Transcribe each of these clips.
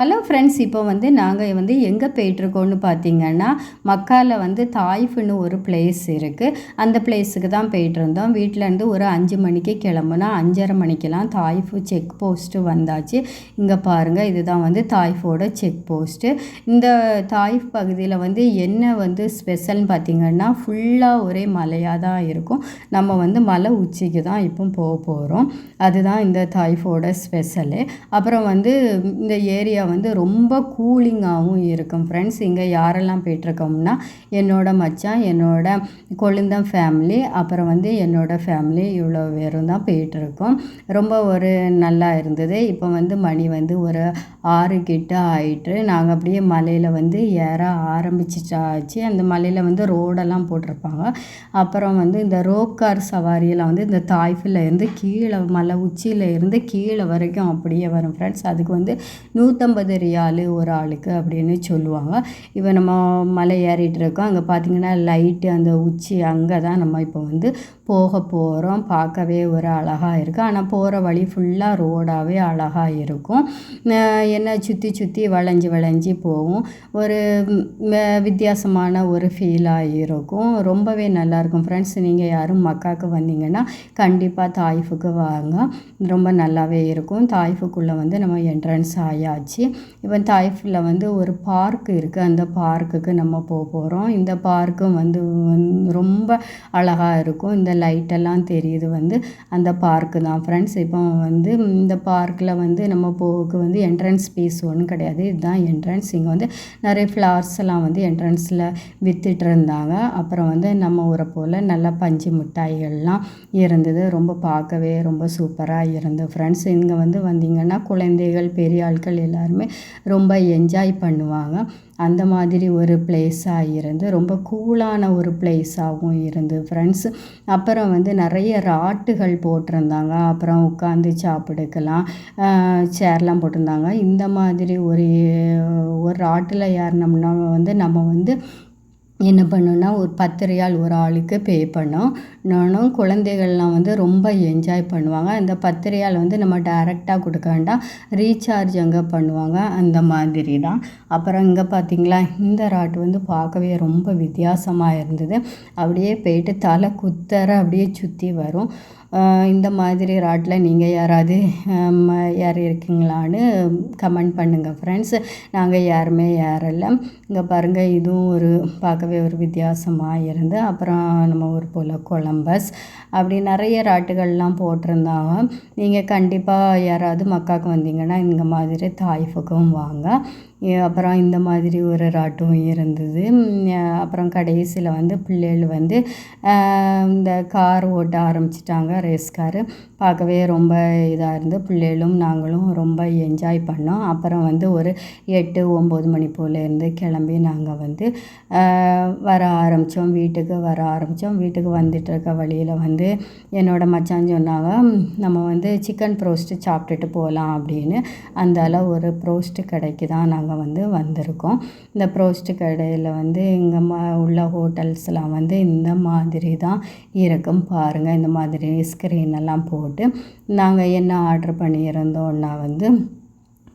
Hello friends இப்போ வந்து நாங்கள் வந்து எங்கே போயிட்டுருக்கோன்னு பார்த்தீங்கன்னா மக்காவில் வந்து தாய்ஃப்னு ஒரு பிளேஸ் இருக்குது அந்த பிளேஸுக்கு தான் போயிட்டு இருந்தோம் வீட்டிலேருந்து ஒரு அஞ்சு மணிக்கு கிளம்புனா அஞ்சரை மணிக்கெலாம் தாய்ஃபு செக் போஸ்ட்டு வந்தாச்சு. இங்கே பாருங்கள் இதுதான் வந்து தாய்ஃபோட செக் போஸ்ட்டு இந்த தாய்ஃப் பகுதியில் வந்து என்ன வந்து ஸ்பெஷல்னு பார்த்திங்கன்னா ஃபுல்லாக ஒரே மலையாக தான் இருக்கும். நம்ம வந்து மலை உச்சிக்கு தான் இப்போ போக போகிறோம் அதுதான் இந்த தாய்ஃபோட ஸ்பெஷலு அப்புறம் வந்து இந்த ஏரியா வந்து ரொம்ப கூலிங்காகவும் இருக்கும். ஃப்ரெண்ட்ஸ் இங்கே யாரெல்லாம் போயிட்டுருக்கோம்னா என்னோடய மச்சான் என்னோடய கொழுந்தம் ஃபேமிலி அப்புறம் வந்து என்னோடய ஃபேமிலி இவ்வளோ பேரும் தான் போயிட்டுருக்கோம். ரொம்ப ஒரு நல்லா இருந்தது. இப்போ வந்து மணி வந்து ஒரு ஆறு கிட்ட ஆயிட்டு நாங்கள் அப்படியே மலையில் வந்து ஏற ஆரம்பிச்சிட்டாச்சு. அந்த மலையில் வந்து ரோடெல்லாம் போட்டிருப்பாங்க. அப்புறம் வந்து இந்த ரோக்கார் சவாரியெல்லாம் வந்து இந்த தாய்ஃபில் இருந்து கீழே மலை உச்சியில் இருந்து கீழே வரைக்கும் அப்படியே வரும். ஃப்ரெண்ட்ஸ் அதுக்கு வந்து நூற்றம்பது ஐம்பது ரியாலு ஒரு ஆளுக்கு அப்படின்னு சொல்லுவாங்க. இப்போ நம்ம மலை ஏறிட்டு இருக்கோம். அங்கே பார்த்திங்கன்னா லைட்டு அந்த உச்சி அங்கே தான் நம்ம இப்போ வந்து போக போகிறோம் பார்க்கவே ஒரு அழகாக இருக்குது ஆனால் போகிற வழி ஃபுல்லாக ரோடாகவே அழகாக இருக்கும். என்ன சுற்றி சுற்றி வளைஞ்சி வளைஞ்சி போகும். ஒரு வித்தியாசமான ஒரு ஃபீலாக இருக்கும். ரொம்பவே நல்லாயிருக்கும் ஃப்ரெண்ட்ஸ் நீங்கள் யாரும் மக்காவுக்கு வந்தீங்கன்னா கண்டிப்பாக தாய்ஃபுக்கு வாங்க. ரொம்ப நல்லாவே இருக்கும். தாய்ஃபுக்குள்ளே வந்து நம்ம என்ட்ரன்ஸ் ஆயாச்சு. இப்போ தாய்ஃபில் வந்து ஒரு பார்க் இருக்குது அந்த பார்க்குக்கு நம்ம போக போகிறோம் இந்த பார்க்கும் வந்து ரொம்ப அழகாக இருக்கும். இந்த லைட்டெல்லாம் தெரியுது வந்து அந்த பார்க்கு தான். ஃப்ரெண்ட்ஸ் இப்போ வந்து இந்த பார்க்கில் வந்து நம்ம போக்கு வந்து என்ட்ரன்ஸ் ஃபீஸ் ஒன்றும் கிடையாது. இதுதான் என்ட்ரன்ஸ் இங்கே வந்து நிறைய ஃப்ளவர்ஸ் எல்லாம் வந்து என்ட்ரன்ஸில் விற்றுட்டு இருந்தாங்க. அப்புறம் வந்து நம்ம ஊரை போல் நல்லா பஞ்சு மிட்டாய்கள்லாம் இருந்தது. ரொம்ப பார்க்கவே ரொம்ப சூப்பராக இருந்தது ஃப்ரெண்ட்ஸ் இங்கே வந்து வந்தீங்கன்னா குழந்தைகள் பெரிய ஆட்கள் எல்லாருமே ரொம்ப என்ஜாய் பண்ணுவாங்க. அந்த மாதிரி ஒரு பிளேஸாக இருந்து ரொம்ப கூலான ஒரு பிளேஸாகவும் இருந்து ஃப்ரெண்ட்ஸ் அப்புறம் வந்து நிறைய ராட்டுகள் போட்டிருந்தாங்க. அப்புறம் உட்காந்து சாப்பிடுக்கலாம் சேர்லாம் போட்டிருந்தாங்க. இந்த மாதிரி ஒரு ஒரு ராட்டில் ஏறினோம்னா வந்து நம்ம வந்து என்ன பண்ணோன்னா ஒரு பத்து ரியால் ஒரு ஆளுக்கு பே பண்ணோம். நானும் குழந்தைகள்லாம் வந்து ரொம்ப என்ஜாய் பண்ணுவாங்க. அந்த பத்து ரியால் வந்து நம்ம டேரெக்டாக கொடுக்க வேண்டாம். ரீசார்ஜ் அங்கே பண்ணுவாங்க. அந்த மாதிரி தான். அப்புறம் இங்கே பார்த்திங்களா இந்த ராட்டு வந்து பார்க்கவே ரொம்ப வித்தியாசமாக இருந்தது. அப்படியே போயிட்டு தலை குத்தர அப்படியே சுற்றி வரும். இந்த மாதிரி ராட்டில் நீங்கள் யாராவது ஏறி இருக்கீங்களான்னு கமெண்ட் பண்ணுங்கள் ஃப்ரெண்ட்ஸ் நாங்கள் யாருமே ஏறலை இங்கே பாருங்கள் இதுவும் ஒரு பார்க்கவே ஒரு வித்தியாசமாக இருந்து அப்புறம் நம்ம ஊர் போல் கொலம்பஸ் அப்படி நிறைய ராட்டுகள்லாம் போட்டிருந்தாங்க. நீங்கள் கண்டிப்பாக யாராவது மக்காவுக்கு வந்தீங்கன்னா இந்த மாதிரி தாய்ஃபுக்கும் வாங்க. அப்புறம் இந்த மாதிரி ஒரு ராட்டும் இருந்தது. அப்புறம் கடைசியில் வந்து பிள்ளைகள் வந்து இந்த கார் ஓட்ட ஆரம்பிச்சிட்டாங்க ரேஸ் காரு பார்க்கவே ரொம்ப இதாக இருந்து பிள்ளைகளும் நாங்களும் ரொம்ப என்ஜாய் பண்ணோம். அப்புறம் வந்து ஒரு எட்டு ஒம்பது மணி போல் இருந்து கிளம்பி நாங்கள் வந்து வர ஆரம்பித்தோம் வீட்டுக்கு வர ஆரம்பித்தோம் வீட்டுக்கு வந்துட்டு இருக்க வழியில் வந்து என்னோடய மச்சான் சொன்னாங்க நம்ம வந்து சிக்கன் ப்ரோஸ்ட்டு சாப்பிட்டுட்டு போகலாம் அப்படின்னு. அந்த ஒரு ப்ரோஸ்ட்டு கடைக்கு தான் நாங்கள் நாங்கள் வந்து வந்திருக்கோம். இந்த ப்ரோஸ்ட் கடையில் வந்து இங்கே மா உள்ள ஹோட்டல்ஸ்லாம் வந்து இந்த மாதிரி தான் இருக்கும். பாருங்கள் இந்த மாதிரி ஸ்க்ரீன் எல்லாம் போட்டு நாங்கள் என்ன ஆர்டர் பண்ணியிருந்தோன்னா வந்து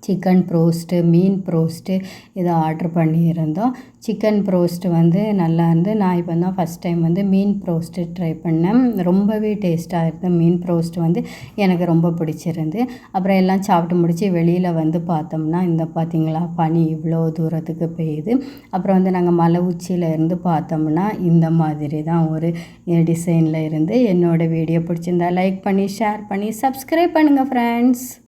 சிக்கன் ப்ரோஸ்ட்டு மீன் ப்ரோஸ்ட்டு இதை ஆர்ட்ரு பண்ணியிருந்தோம். சிக்கன் ப்ரோஸ்ட்டு வந்து நல்லா இருந்து நான் இப்போ தான் ஃபஸ்ட் டைம் வந்து மீன் ப்ரோஸ்ட்டு ட்ரை பண்ணேன். ரொம்பவே டேஸ்ட்டாக இருந்தது மீன் ப்ரோஸ்ட் வந்து எனக்கு ரொம்ப பிடிச்சிருந்து அப்புறம் எல்லாம் சாப்பிட்டு முடித்து வெளியில் வந்து பார்த்தோம்னா இந்த பார்த்திங்களா பனி இவ்வளோ தூரத்துக்கு பெய்யுது. அப்புறம் வந்து நாங்கள் மலை உச்சியில் இருந்து பார்த்தோம்னா இந்த மாதிரி தான் ஒரு டிசைனில் இருந்து என்னோடய வீடியோ பிடிச்சிருந்தா லைக் பண்ணி ஷேர் பண்ணி சப்ஸ்கிரைப் பண்ணுங்கள் ஃப்ரெண்ட்ஸ்